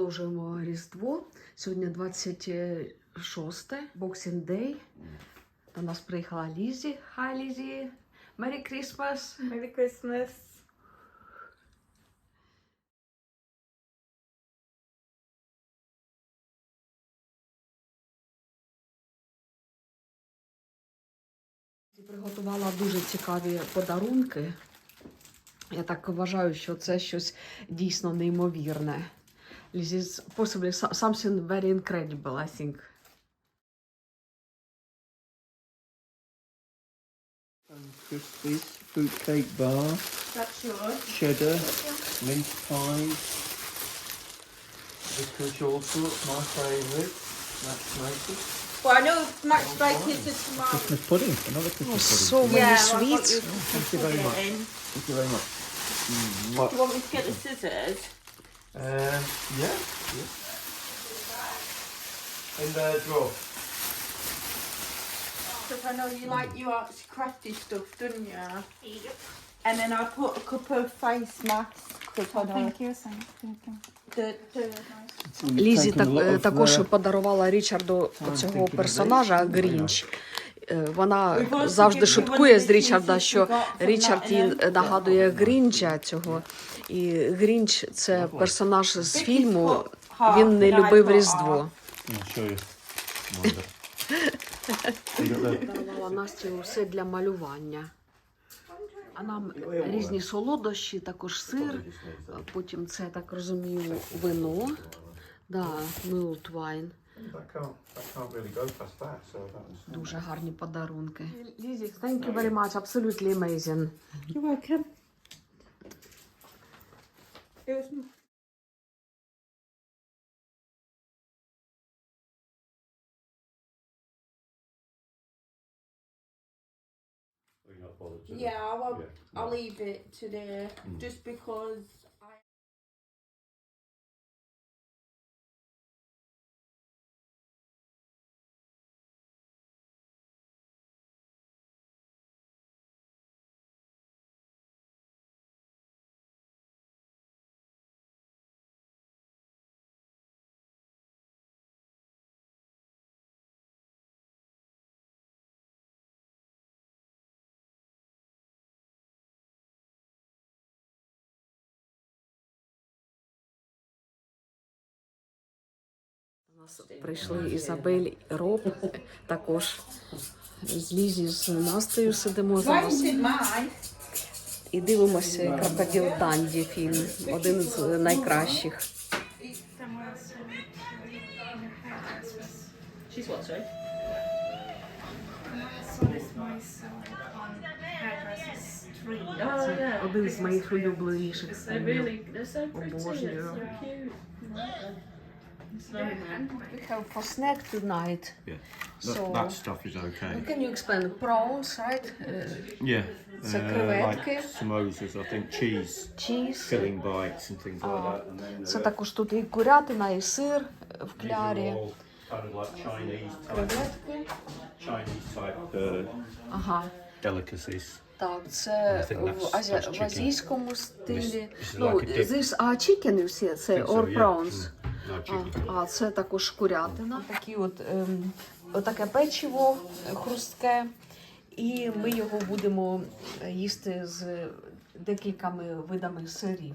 Продовжуємо Різдво. Сьогодні 26 Boxing Day. До нас приїхала Лізі. Hi, Лізі. Merry Christmas. Merry Christmas. Приготувала дуже цікаві подарунки. Я так вважаю, що це щось дійсно неймовірне. This is possibly so- something very incredible, I think. Um, and Crispies, fruitcake bar, That's yours. cheddar, mince pies, licorice all sorts, my favourite, matchmakers. Well, I know Max Bakers is tomorrow. Christmas pudding, another Christmas oh, pudding. So many Yeah, well, I've got sweets. your Thank you very much. pudding. Thank you very much. Do you want me to get the scissors? Um, yeah, yeah. In the drawer. Because I know you like your artsy crafty stuff, don't you? Yep. And then I put a couple of face masks. Because I know Thank you, thank you. the, the Лізі так, е, також uh, подарувала Річарду цього персонажа. Грінч. Е, Вона завжди шуткує з Річарда, що Річард їй Nottingham. нагадує Грінча цього. І Грінч це персонаж з фільму. Він не любив Різдво. You got the Дарувала Насті усе для малювання. А нам різні солодощі, також сир. Потім це, так розумію, вино. Да, was... Дуже гарні подарунки. Лізі, thank you very much. Absolutely amazing. You're welcome. Yeah, I won't, I'll leave it to there just because нас прийшли Ізабель Роб. Також з Лізі з Настею сидимо зараз. І дивимося крокодил Данді фільм. Один з найкращих. Один з моїх улюбленіших. Обожнюю. We have for snack tonight. Yeah. That- So- that stuff is okay. Can you explain prawns, right? Uh, Yeah. Це креветки. samosas, I think cheese, cheese. filling bites and things like Oh. that. And then, Це uh, також тут і курятина, і сир в клярі. kind of like Chinese type, Chinese type uh, Ага. delicacies. Так, це в, азі... в азійському стилі. this is Ну, like a this are chicken, you see, це or yeah. prawns. А, а це також курятина. Такі от ем, отаке печиво хрустке. І ми його будемо е, їсти з декількома видами сирів.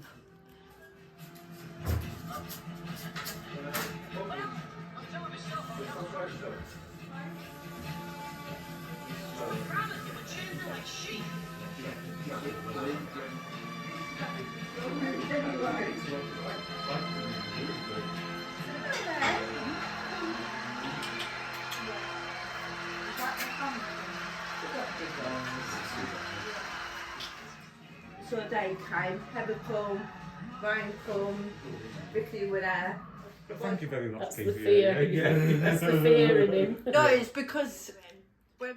So they came, Heather come, Ryan come, Vicky were there. Thank you very much, That's the Keith. fear. Yeah. That's the fear in him. No, it's because when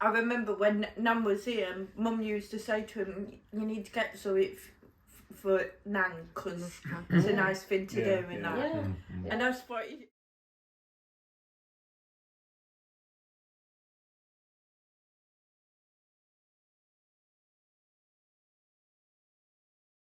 I remember when Nan was here, Mum used to say to him, "You need to get so it f- for Nan because it's a mm. nice thing to Yeah, do and yeah. that." Yeah. And that's what. He,